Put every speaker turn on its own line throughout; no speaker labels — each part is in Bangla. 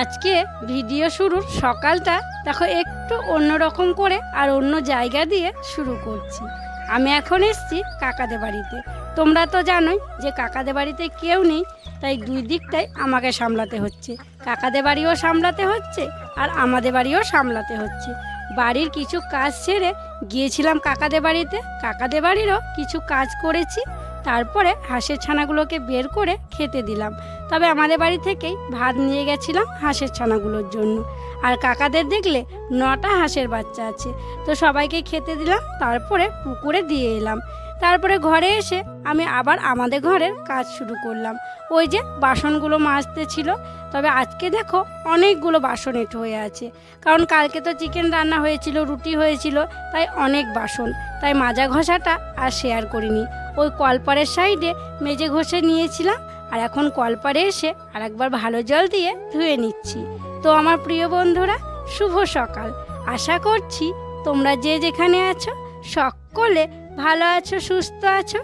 আজকে ভিডিও শুরুর সকালটা দেখো একটু অন্যরকম করে আর অন্য জায়গা দিয়ে শুরু করছি। আমি এখন এসছি কাকাদের বাড়িতে। তোমরা তো জানোই যে কাকাদের বাড়িতে কেউ নেই, তাই দুই দিকটাই আমাকে সামলাতে হচ্ছে। কাকাদের বাড়িও সামলাতে হচ্ছে আর আমাদের বাড়িও সামলাতে হচ্ছে। বাড়ির কিছু কাজ সেরে গিয়েছিলাম কাকাদের বাড়িতে। কাকাদের বাড়িরও কিছু কাজ করেছি। তারপরে হাঁসের ছানাগুলোকে বের করে খেতে দিলাম। তবে আমাদের বাড়ি থেকেই ভাত নিয়ে গেছিলাম হাঁসের ছানাগুলোর জন্য। আর কাকাদের দেখলে নটা হাঁসের বাচ্চা আছে। তো সবাইকে খেতে দিলাম, তারপরে পুকুরে দিয়ে এলাম। তারপরে ঘরে এসে আমি আবার আমাদের ঘরের কাজ শুরু করলাম। ওই যে বাসনগুলো মাজতে ছিল, তবে আজকে দেখো অনেকগুলো বাসন এঁটো হয়ে আছে। কারণ কালকে তো চিকেন রান্না হয়েছিল, রুটি হয়েছিল, তাই অনেক বাসন। তাই মাজা ঘষাটা আর শেয়ার করিনি। ওই কলপারের সাইডে মেজে ঘষে নিয়েছিলাম আর এখন কলপারে এসে আর একবার ভালো জল দিয়ে ধুয়ে নিচ্ছি। তো আমার প্রিয় বন্ধুরা, শুভ সকাল। আশা করছি তোমরা যে যেখানে আছো সকলে ভালো আছো, সুস্থ আছো।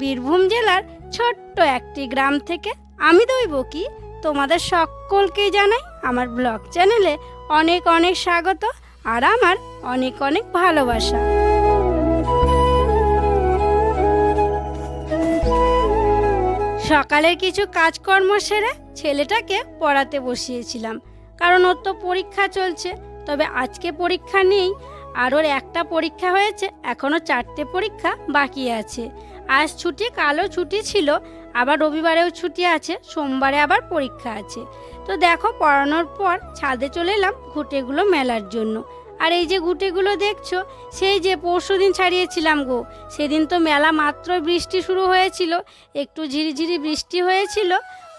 বীরভূম জেলার ছোট্ট একটি গ্রাম থেকে আমি দইব কি? তোমাদের সকলকেই জানাই আমার ব্লগ চ্যানেলে অনেক অনেক স্বাগত আর আমার অনেক অনেক ভালোবাসা। সকালের কিছু কাজকর্ম সেরে ছেলেটাকে পড়াতে বসিয়েছিলাম। কারণ ওর তো পরীক্ষা চলছে, তবে আজকে পরীক্ষা নেই। আর ওর একটা পরীক্ষা হয়েছে এখনও চারটে পরীক্ষা বাকি আছে। আজ ছুটি, কালও ছুটি ছিল, আবার রবিবারেও ছুটি আছে, সোমবারে আবার পরীক্ষা আছে। তো দেখো, পড়ানোর পর ছাদে চলে এলাম ঘুটেগুলো মেলার জন্য। আর এই যে গুটেগুলো দেখছ, সেই যে পরশু দিন ছাড়িয়েছিলাম গো। সেদিন তো মেলা মাত্র বৃষ্টি শুরু হয়েছিল, একটু ঝিরিঝিরি বৃষ্টি হয়েছিল,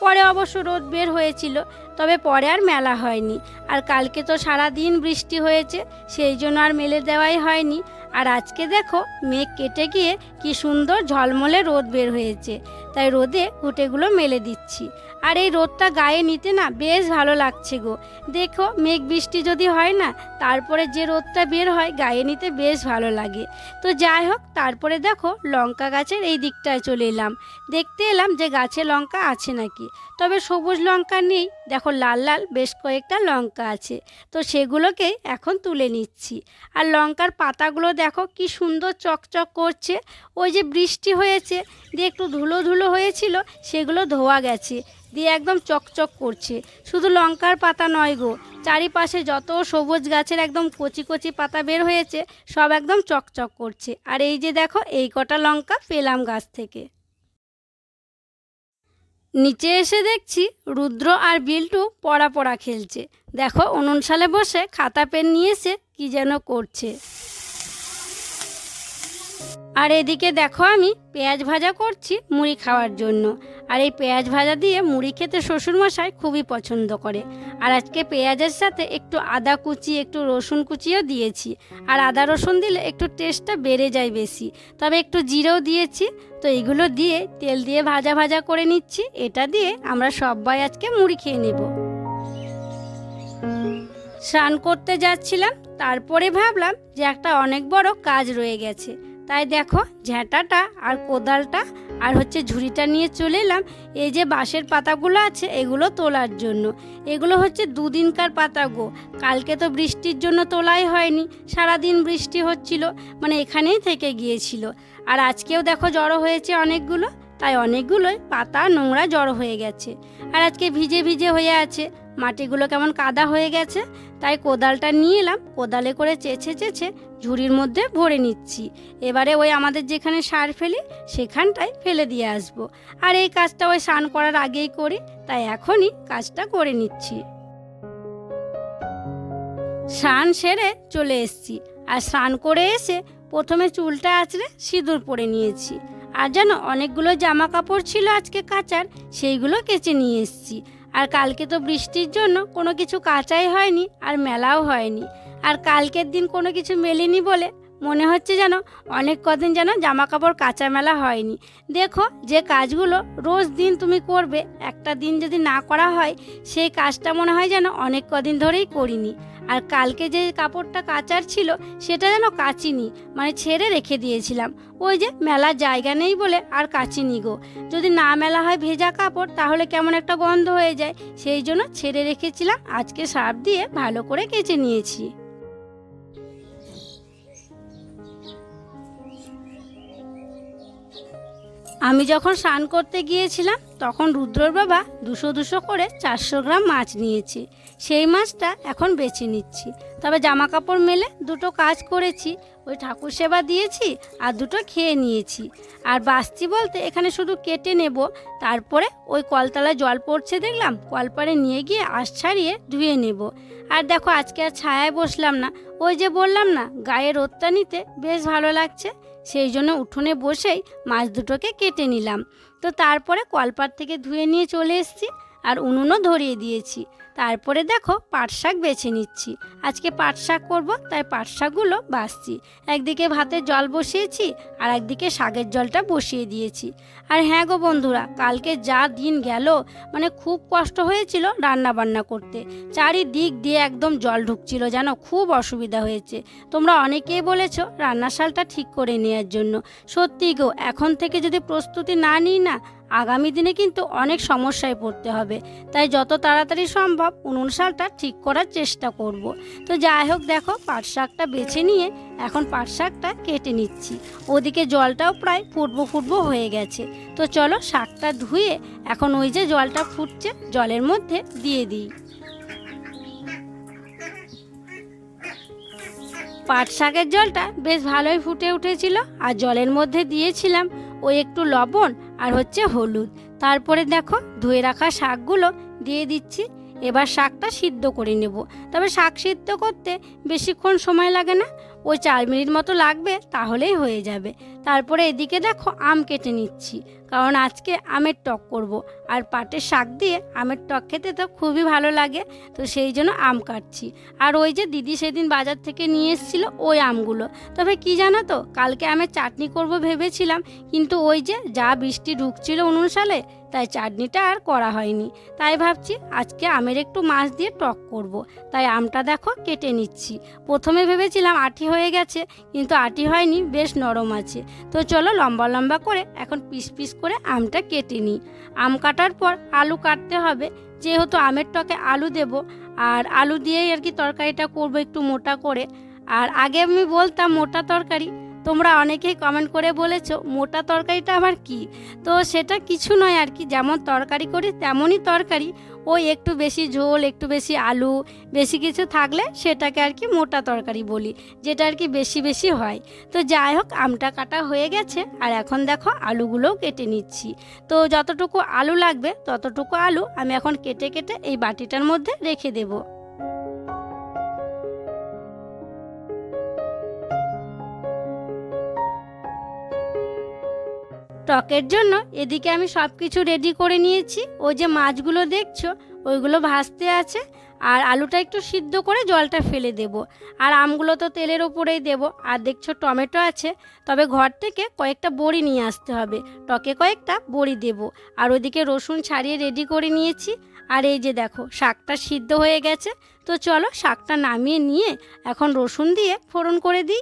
পরে অবশ্য রোদ বের হয়েছিল, তবে পরে আর মেলা হয়নি। আর কালকে তো সারা দিন বৃষ্টি হয়েছে, সেই জন্য আর মেলে দেওয়াই হয়নি। আর আজকে দেখো, মেঘ কেটে গিয়ে কি সুন্দর ঝলমলে রোদ বের হয়েছে। তাই রোদে ঘুটেগুলো মেলে দিচ্ছি। আর এই রোদটা গায়ে নিতে না বেশ ভালো লাগছে গো। দেখো, মেঘ বৃষ্টি যদি হয় না, তারপরে যে রোদটা বের হয়, গায়ে নিতে বেশ ভালো লাগে। তো যাই হোক, তারপরে দেখো, লঙ্কা গাছের এই দিকটায় চলে এলাম। দেখতে এলাম যে গাছে লঙ্কা আছে নাকি। তবে সবুজ লঙ্কা নেই। দেখো, লাল লাল বেশ কয়েকটা লঙ্কা আছে। তো সেগুলোকেই এখন তুলে নিচ্ছি। আর লঙ্কার পাতাগুলো দেখো, কি সুন্দর চকচক করছে। ওই যে বৃষ্টি হয়েছে দিয়ে একটু ধুলো ধুলো হয়েছিল, সেগুলো ধোয়া গেছে। দিয়ে একদম চকচক করছে। শুধু লঙ্কার পাতা নয় গো, চারিপাশে যত সবুজ গাছের একদম কচি কচি পাতা বের হয়েছে, সব একদম চকচক করছে। আর এই যে দেখো, এই কটা লঙ্কা পেলাম গাছ থেকে। নিচে এসে দেখছি, রুদ্র আর বিল্টু পড়া পড়া খেলছে। দেখো, উনুন সালে বসে খাতা পেন নিয়ে এসে কি যেন করছে। আর এদিকে দেখো আমি পেঁয়াজ ভাজা করছি মুড়ি খাওয়ার জন্য। আর এই পেঁয়াজ ভাজা দিয়ে মুড়ি খেতে শ্বশুরমশাই খুবই পছন্দ করে। আর আজকে পেঁয়াজের সাথে একটু আদা কুচি, একটু রসুন কুচিও দিয়েছি। আর আদা রসুন দিলে একটু টেস্টটা বেড়ে যায় বেশি। তবে একটু জিরেও দিয়েছি। তো এগুলো দিয়ে তেল দিয়ে ভাজা ভাজা করে নিচ্ছি। এটা দিয়ে আমরা সবাই আজকে মুড়ি খেয়ে নেব। স্নান করতে যাচ্ছিলাম। তারপরে ভাবলাম যে একটা অনেক বড় কাজ রয়ে গেছে। তাই দেখো ঝ্যাঁটাটা আর কোদালটা আর হচ্ছে ঝুড়িটা নিয়ে চলে এলাম। এই যে বাঁশের পাতাগুলো আছে, এগুলো তোলার জন্য। এগুলো হচ্ছে দুদিনকার পাতা গো। কালকে তো বৃষ্টির জন্য তোলাই হয়নি, সারাদিন বৃষ্টি হচ্ছিল মানে এখানেই থেকে গিয়েছিল। আর আজকেও দেখো জড়ো হয়েছে অনেকগুলো, তাই অনেকগুলোই পাতা নোংরা জড়ো হয়ে গেছে। আর আজকে ভিজে ভিজে হয়ে আছে, মাটিগুলো কেমন কাদা হয়ে গেছে, তাই কোদালটা নিয়ে এলাম। কোদালে করে চেঁচে চেঁচে ঝুড়ির মধ্যে ভরে নিচ্ছি। এবারে ওই আমাদের যেখানে সার ফেলি, সেখানটায় ফেলে দিয়ে আসব। আর এই কাজটা ওই স্নান করার আগেই করি, তাই এখনই কাজটা করে নিচ্ছি। স্নান সেরে চলে এসেছি। আর স্নান করে এসে প্রথমে চুলটা আঁচড়ে সিঁদুর পরে নিয়েছি। আর যেন অনেকগুলো জামা কাপড় ছিল আজকে কাচার, সেইগুলো কেচে নিয়ে এসেছি। আর কালকে তো বৃষ্টির জন্য কোনো কিছু কাচাই হয়নি, আর মেলাও হয়নি। আর কালকের দিন কোনো কিছু মেলেনি বলে মনে হচ্ছে যেন অনেক কদিন যেন জামা কাপড় কাঁচা মেলা হয়নি। দেখো যে কাজগুলো রোজ দিন তুমি করবে, একটা দিন যদি না করা হয়, সেই কাজটা মনে হয় যেন অনেক কদিন ধরেই করিনি। আর কালকে যে কাপড়টা কাচার ছিল, সেটা যেন কাচিনি মানে ছেড়ে রেখে দিয়েছিলাম। ওই যে মেলার জায়গা নেই বলে আর কাচিনি গো। যদি না মেলা হয় ভেজা কাপড়, তাহলে কেমন একটা গন্ধ হয়ে যায়। সেই জন্য ছেড়ে রেখেছিলাম, আজকে সাপ দিয়ে ভালো করে কেচে নিয়েছি। আমি যখন স্নান করতে গিয়েছিলাম, তখন রুদ্রর বাবা দুশো দুশো করে চারশো গ্রাম মাছ নিয়েছে। সেই মাছটা এখন বেছে নিচ্ছি। তবে জামা কাপড় মেলে দুটো কাজ করেছি। ওই ঠাকুর সেবা দিয়েছি আর দুটো খেয়ে নিয়েছি। আর বাসছি বলতে এখানে শুধু কেটে নেব, তারপরে ওই কলতলায় জল পড়ছে দেখলাম, কলপারে নিয়ে গিয়ে আশ ছাড়িয়ে ধুয়ে নেব। আর দেখো আজকে আর ছায়ায় বসলাম না। ওই যে বললাম না, গায়ে রোদটা নিতে বেশ ভালো লাগছে। সেই জন্য উঠোনে বসেই মাছ দুটোকে কেটে নিলাম। তো তারপরে কলপার থেকে ধুয়ে নিয়ে চলে এসেছি। আর উনুনও ধরিয়ে দিয়েছি। তারপরে দেখো পাট শাক বেছে নিচ্ছি। আজকে পাট শাক করব, তাই পাট শাকগুলো বাছছি একদিকে ভাতের জল বসিয়েছি আর একদিকে শাকের জলটা বসিয়ে দিয়েছি। আর হ্যাঁ গো বন্ধুরা, কালকে যা দিন গেল মানে খুব কষ্ট হয়েছিল রান্না বান্না করতে। চারিদিক দিয়ে একদম জল ঢুকছিল যেন, খুব অসুবিধা হয়েছে। তোমরা অনেকেই বলেছ রান্নাশালটা ঠিক করে নেওয়ার জন্য। সত্যি গো, এখন থেকে যদি প্রস্তুতি না নিই না আগামী দিনে কিন্তু অনেক সমস্যায় পড়তে হবে। তাই যত তাড়াতাড়ি সম্ভব উনুন শালটা ঠিক করার চেষ্টা করব। তো যাই হোক দেখো, পাট শাকটা বেছে নিয়ে এখন পাট শাকটা কেটে নিচ্ছি। ওদিকে জলটাও প্রায় ফুটবো ফুটবো হয়ে গেছে। তো চলো শাকটা ধুয়ে এখন ওই যে জলটা ফুটছে, জলের মধ্যে দিয়ে দিই। পাট শাকের জলটা বেশ ভালোই ফুটে উঠেছিল। আর জলের মধ্যে দিয়েছিলাম ওই একটু লবণ আর হচ্ছে হলুদ। তারপরে দেখো ধুয়ে রাখা শাকগুলো দিয়ে দিচ্ছি। এবার শাকটা সিদ্ধ করে নেব। তবে শাক সিদ্ধ করতে বেশিক্ষণ সময় লাগে না। ওই চার মিনিট মতো লাগবে, তাহলেই হয়ে যাবে। তারপরে এদিকে দেখো আম কেটে নিচ্ছি। কারণ আজকে আমের টক করব। আর পাটের শাক দিয়ে আমের টক খেতে তো খুবই ভালো লাগে, তো সেই জন্য আম কাটছি। আর ওই যে দিদি সেদিন বাজার থেকে নিয়ে এসেছিল ওই আমগুলো। তবে কি জানো তো, কালকে আমের চাটনি করব ভেবেছিলাম, কিন্তু ওই যে যা বৃষ্টি ঢুকছিল উনুন সালে তাই চাটনিটা আর করা হয়নি। তাই ভাবছি আজকে আমের একটু মাছ দিয়ে টক করব। তাই আমটা দেখো কেটে নিচ্ছি। প্রথমে ভেবেছিলাম আটি হয়ে গেছে, কিন্তু আটি হয়নি, বেশ নরম আছে। তো চলো লম্বা লম্বা করে এখন পিস পিস করে আমটা কেটে নিই। আম কাটার পর আলু কাটতে হবে। যেহেতু আমের টকে আলু দেব, আর আলু দিয়েই আর কি তরকারিটা করব একটু মোটা করে। আর আগে আমি বলতাম মোটা তরকারি তোমরা অনেকেই কমেন্ট করে বলেছ, মোটা তরকারিটা আমার কি? তো সেটা কিছু নয় আর কি, যেমন তরকারি করি তেমনই তরকারি, ওই একটু বেশি ঝোল, একটু বেশি আলু, বেশি কিছু থাকলে সেটাকে আর কি মোটা তরকারি বলি, যেটা আর কি বেশি বেশি হয়। তো যাই হোক, আমটা কাটা হয়ে গেছে, আর এখন দেখো আলুগুলোও কেটে নিচ্ছি। তো যতটুকু আলু লাগবে, ততটুকু আলু আমি এখন কেটে কেটে এই বাটিটার মধ্যে রেখে দেবো। টকের জন্য এদিকে আমি সব কিছু রেডি করে নিয়েছি। ওই যে মাছগুলো দেখছ, ওইগুলো ভাজতে আছে। আর আলুটা একটু সিদ্ধ করে জলটা ফেলে দেব। আর আমগুলো তো তেলের ওপরেই দেব। আর দেখছ টমেটো আছে, তবে ঘর থেকে কয়েকটা বড়ি নিয়ে আসতে হবে। টকে কয়েকটা বড়ি দেব। আর ওদিকে রসুন ছাড়িয়ে রেডি করে নিয়েছি। আর এই যে দেখো, শাকটা সিদ্ধ হয়ে গেছে। তো চলো শাকটা নামিয়ে নিয়ে এখন রসুন দিয়ে ফোড়ন করে দিই।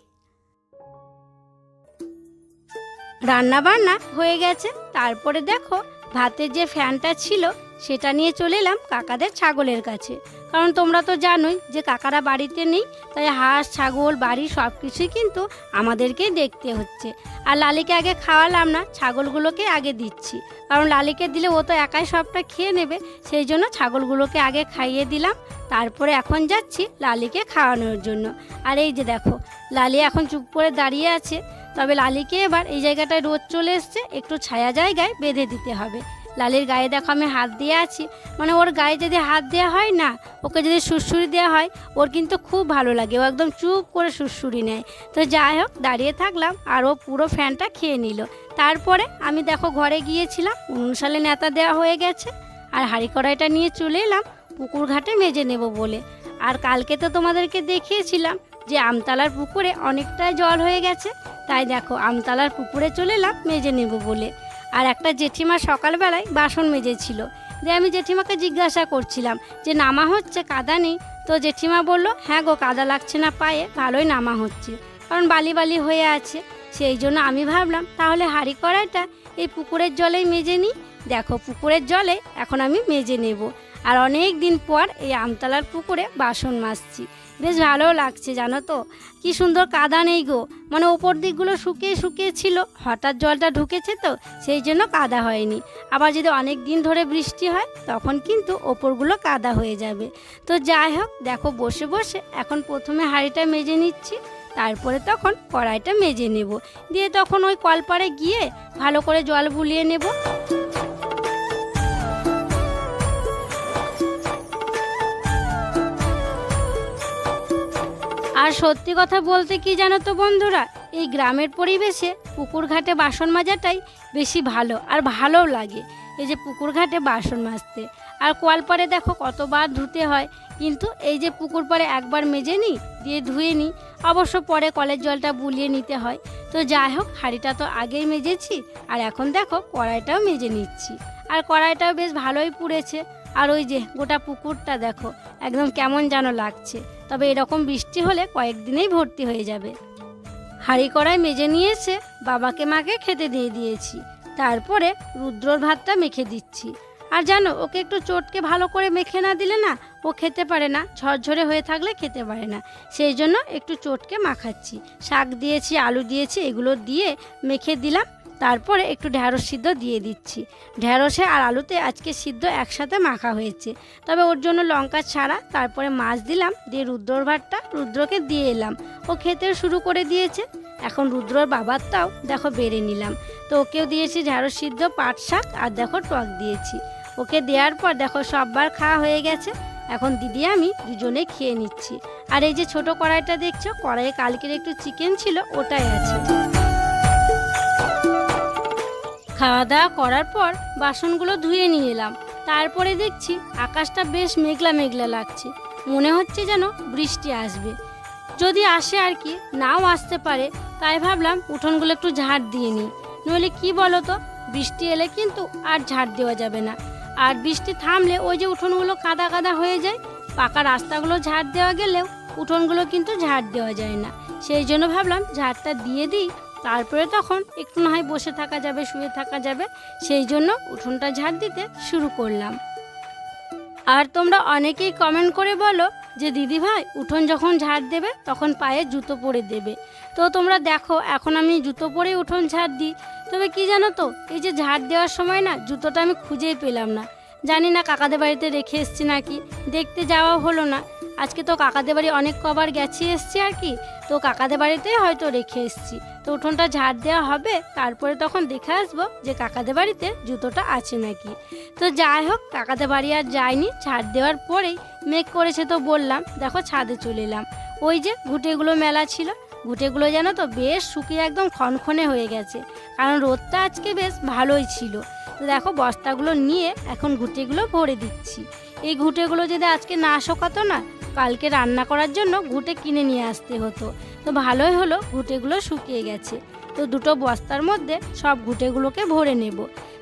রান্না বান্না হয়ে গেছে। তারপরে দেখো, ভাতের যে ফ্যানটা ছিল, সেটা নিয়ে চলে এলাম কাকাদের ছাগলের কাছে। কারণ তোমরা তো জানোই যে কাকারা বাড়িতে নেই, তাই হাঁস, ছাগল, বাড়ি সব কিছুই কিন্তু আমাদেরকেই দেখতে হচ্ছে। আর লালিকে আগে খাওয়ালাম না, ছাগলগুলোকে আগে দিচ্ছি। কারণ লালিকে দিলে ও তো একাই সবটা খেয়ে নেবে, সেই জন্য ছাগলগুলোকে আগে খাইয়ে দিলাম। তারপরে এখন যাচ্ছি লালিকে খাওয়ানোর জন্য। আর এই যে দেখো, লালি এখন চুপ করে দাঁড়িয়ে আছে। তবে লালিকে এবার এই জায়গাটায় রোদ চলে এসছে, একটু ছায়া জায়গায় বেঁধে দিতে হবে। লালির গায়ে দেখো আমি হাত দিয়ে আছি মানে ওর গায়ে যদি হাত দেওয়া হয় না, ওকে যদি সুরসুরি দেওয়া হয়, ওর কিন্তু খুব ভালো লাগে, ও একদম চুপ করে সুরসুরি নেয়। তো যাই হোক, দাঁড়িয়ে থাকলাম আর ও পুরো ফ্যানটা খেয়ে নিল। তারপরে আমি দেখো ঘরে গিয়েছিলাম উনুন সালে নেতা দেওয়া হয়ে গেছে, আর হাঁড়ি কড়াইটা নিয়ে চলে এলাম, পুকুর ঘাটে মেজে নেব বলে। আর কালকে তো তোমাদেরকে দেখিয়েছিলাম যে আমতলার পুকুরে অনেকটাই জল হয়ে গেছে, তাই দেখো আমতলার পুকুরে চলে এলাম মেজে নেব বলে। আর একটা জেঠিমা সকালবেলায় বাসন মেজেছিল। যে আমি জেঠিমাকে জিজ্ঞাসা করছিলাম যে, নামা হচ্ছে? কাদা নেই? তো তো জেঠিমা বলল হ্যাঁ গো, কাদা লাগছে না পায়ে, ভালোই নামা হচ্ছে। কারণ বালি বালি হয়ে আছে। সেই জন্য আমি ভাবলাম, তাহলে হাঁড়ি কড়াইটা এই পুকুরের জলেই মেজে নিই। দেখো পুকুরের জলে এখন আমি মেজে নেব। আর অনেক দিন পর এই আমতলার পুকুরে বাসন মাজছি। বেশ ভালো লাগছে, জানো তো। কি সুন্দর কাদা নেই গো। মানে ওপর দিকগুলো শুকিয়ে শুকিয়ে ছিল, হঠাৎ জলটা ঢুকেছে তো, সেই জন্য কাদা হয়নি। আবার যদি অনেক দিন ধরে বৃষ্টি হয়, তখন কিন্তু ওপরগুলো কাদা হয়ে যাবে। তো যাই হোক, দেখো বসে বসে, এখন প্রথমে হাঁড়িটা মেজে নিচ্ছি, তারপরে তখন কড়াইটা মেজে নেব। দিয়ে তখন ওই কলপারে গিয়ে ভালো করে জল বুলিয়ে নেব। আর সত্যি কথা বলতে কি জানো তো বন্ধুরা, এই গ্রামের পরিবেশে পুকুর ঘাটে বাসন মাজাটাই বেশি ভালো আর ভালোও লাগে। এই যে পুকুর ঘাটে বাসন মাজতে। আর কলপারে দেখো কতবার ধুতে হয়, কিন্তু এই যে পুকুর পাড়ে একবার মেজে নিই দিয়ে ধুয়ে নিই অবশ্য পরে কলের জলটা বুলিয়ে নিতে হয়। তো যাই হোক, হাঁড়িটা তো আগেই মেজেছি, আর এখন দেখো কড়াইটাও মেজে নিচ্ছি। আর কড়াইটাও বেশ ভালোই পুড়েছে। আর ওই যে গোটা পুকুরটা দেখো, একদম কেমন যেন লাগছে। তবে এরকম বৃষ্টি হলে কয়েকদিনেই ভর্তি হয়ে যাবে। হাঁড়ি কড়াই মেজে নিয়ে এসে বাবাকে মাকে খেতে দিয়ে দিয়েছি। তারপরে রুদ্রর ভাতটা মেখে দিচ্ছি। আর জানো, ওকে একটু চটকে ভালো করে মেখে না দিলে না, ও খেতে পারে না, ঝরঝরে হয়ে থাকলে খেতে পারে না। সেই জন্য একটু চটকে মাখাচ্ছি। শাক দিয়েছি, আলু দিয়েছি, এগুলো দিয়ে মেখে দিলাম। তারপরে একটু ঢ্যাঁড়স সিদ্ধ দিয়ে দিচ্ছি। ঢ্যাঁড়সে আর আলুতে আজকে সিদ্ধ একসাথে মাখা হয়েছে। তবে ওর জন্য লঙ্কা ছাড়া তারপরে মাছ দিলাম, দিয়ে রুদ্রর ভাতটা রুদ্রকে দিয়ে এলাম। ও খেতে শুরু করে দিয়েছে। এখন রুদ্রর বাবারটাও দেখো বেড়ে নিলাম। তো ওকেও দিয়েছি ঢ্যাঁড়স সিদ্ধ, পাট শাক আর দেখো টক দিয়েছি। ওকে দেওয়ার পর দেখো সববার খাওয়া হয়ে গেছে। এখন দিদি আমি দুজনে খেয়ে নিচ্ছি। আর এই যে ছোট কড়াইটা দেখছ, কড়াইয়ে কালকের একটু চিকেন ছিল, ওটাই আছে। খাওয়া দাওয়া করার পর বাসনগুলো ধুয়ে নিয়ে এলাম। তারপরে দেখছি আকাশটা বেশ মেঘলা মেঘলা লাগছে। মনে হচ্ছে যেন বৃষ্টি আসবে। যদি আসে আর কি, নাও আসতে পারে। তাই ভাবলাম উঠোনগুলো একটু ঝাড় দিয়ে নিই। নইলে কি বলো তো বৃষ্টি এলে কিন্তু আর ঝাড় দেওয়া যাবে না। আর বৃষ্টি থামলে ওই যে উঠোনগুলো কাদা কাদা হয়ে যায়, পাকা রাস্তাগুলো ঝাড় দেওয়া গেলেও উঠোনগুলো কিন্তু ঝাড় দেওয়া যায় না। সেই জন্য ভাবলাম ঝাড়টা দিয়ে দিই তারপরে তখন একটু না হয় বসে থাকা যাবে, শুয়ে থাকা যাবে, সেই জন্য উঠোনটা ঝাড় দিতে শুরু করলাম। আর তোমরা অনেকেই কমেন্ট করে বলো যে দিদি ভাই উঠোন যখন ঝাড় দেবে, তখন পায়ে জুতো পরে দেবে। তো তোমরা দেখো, এখন আমি জুতো পরেই উঠোন ঝাড় দিই। তবে কি জানো তো, এই যে ঝাড় দেওয়ার সময় না, জুতোটা আমি খুঁজেই পেলাম না। জানি না কাকাদের বাড়িতে রেখে এসছি নাকি, দেখতে যাওয়া হলো না। আজকে তো কাকাদের বাড়ি অনেক কবার গেছি এসছি আর কি। তো কাকাদের বাড়িতেই হয়তো রেখে এসছি। তো উঠোনটা ঝাড় দেওয়া হবে, তারপরে তখন দেখে আসব যে কাকাদের বাড়িতে জুতোটা আছে নাকি। তো যাই হোক, কাকাদের বাড়ি আর যাইনি, ঝাড় দেওয়ার পরেই মেঘ করেছে তো বললাম, দেখো ছাদে চলে এলাম। ওই যে ঘুটেগুলো মেলা ছিল, ঘুটেগুলো যেন তো বেশ শুকিয়ে একদম খনখনে হয়ে গেছে। কারণ রোদটা আজকে বেশ ভালোই ছিল। তো দেখো বস্তাগুলো নিয়ে এখন ঘুটেগুলো ভরে দিচ্ছি। এই ঘুটেগুলো যদি আজকে না শোকাতো না কালকে রান্না করার জন্য ঘুটে কিনে নিয়ে আসতে হতো। তো ভালোই হলো, ঘুটেগুলো শুকিয়ে গেছে। তো দুটো বস্তার মধ্যে সব ঘুটেগুলোকে ভরে নেব।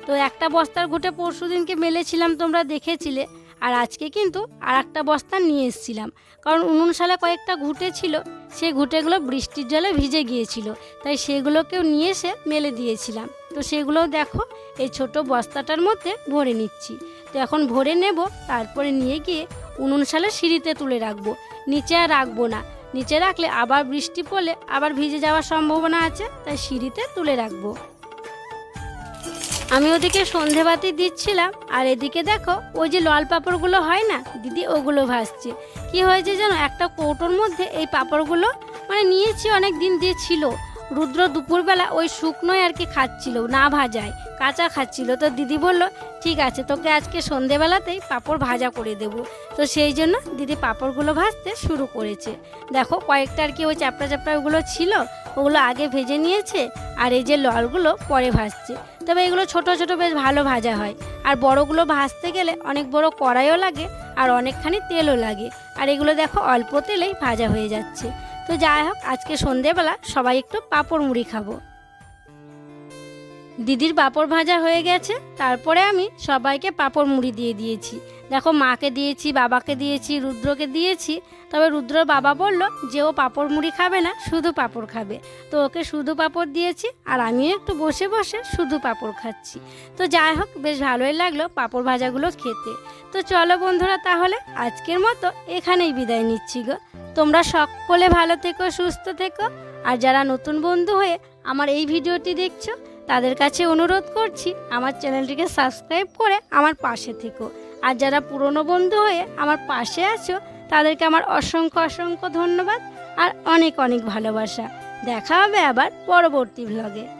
তো একটা বস্তার ঘুটে পরশু দিনকে মেলেছিলাম, তোমরা দেখেছিলে। আর আজকে কিন্তু আর একটা বস্তা নিয়ে এসেছিলাম। কারণ উনুন সালে কয়েকটা ঘুটে ছিল সেই ঘুটেগুলো বৃষ্টির জলে ভিজে গিয়েছিল। তাই সেগুলোকেও নিয়ে এসে মেলে দিয়েছিলাম। তো সেগুলোও দেখো, এই ছোট বস্তাটার মধ্যে ভরে নিচ্ছি। তো এখন ভরে নেব, তারপরে নিয়ে গিয়ে উনুন সালে সিঁড়িতে তুলে রাখব। নিচে আর রাখব না। নিচে রাখলে আবার বৃষ্টি পড়লে আবার ভিজে যাওয়ার সম্ভাবনা আছে, তাই সিঁড়িতে তুলে রাখব। আমি ওদিকে সন্ধে সন্ধেবাতি দিচ্ছিলাম, আর এদিকে দেখো, ওই যে লাল পাঁপড়গুলো হয় না? দিদি, ওগুলো ভাসছে কি হয়েছে যেন একটা কৌটোর মধ্যে এই পাঁপড়গুলো মানে নিয়েছি অনেক দিন দিয়ে ছিল। রুদ্র দুপুরবেলা ওই শুকনোই আর কি খাচ্ছিল, না ভাজায়, কাঁচা খাচ্ছিল। তো দিদি বলল, ঠিক আছে, তোকে আজকে সন্ধেবেলাতেই পাঁপড় ভাজা করে দেব। তো সেই জন্য দিদি পাঁপড়গুলো ভাজতে শুরু করেছে। দেখো, কয়েকটা আর কি ওই চ্যাপটা ওগুলো ছিল, ওগুলো আগে ভেজে নিয়েছে, আর এই যে ললগুলো পরে ভাজছে। তবে এগুলো ছোট ছোট বেশ ভালো ভাজা হয়। আর বড়গুলো ভাজতে গেলে অনেক বড় কড়াইও লাগে, আর অনেকখানি তেলও লাগে। আর এগুলো দেখো, অল্প তেলেই ভাজা হয়ে যাচ্ছে। তো যাই হোক আজকে সন্ধেবেলা সবাই একটু পাঁপড় মুড়ি খাব। দিদির পাঁপড় ভাজা হয়ে গেছে, তারপরে আমি সবাইকে পাঁপড় মুড়ি দিয়ে দিয়েছি। দেখো, মাকে দিয়েছি, বাবাকে দিয়েছি, রুদ্রকে দিয়েছি, তবে রুদ্রর বাবা বলল যে ও পাঁপড় মুড়ি খাবে না, শুধু পাঁপড় খাবে। তো ওকে শুধু পাঁপড় দিয়েছি আর আমিও একটু বসে বসে শুধু পাঁপড় খাচ্ছি। তো যাই হোক, বেশ ভালোই লাগল পাঁপড় ভাজাগুলো খেতে। তো চলো বন্ধুরা, তাহলে আজকের মতো এখানেই বিদায় নিচ্ছি গো। তোমরা সকলে ভালো থেকো, সুস্থ থেকো। আর যারা নতুন বন্ধু হয়ে আমার এই ভিডিওটি দেখছ তাদের কাছে অনুরোধ করছি আমার চ্যানেলটিকে সাবস্ক্রাইব করে আমার পাশে থেকো। আর যারা পুরনো বন্ধু হয়ে আমার পাশে আছো, তাদেরকে আমার অসংখ্য অসংখ্য ধন্যবাদ আর অনেক অনেক ভালোবাসা। দেখা হবে আবার পরবর্তী ভ্লগে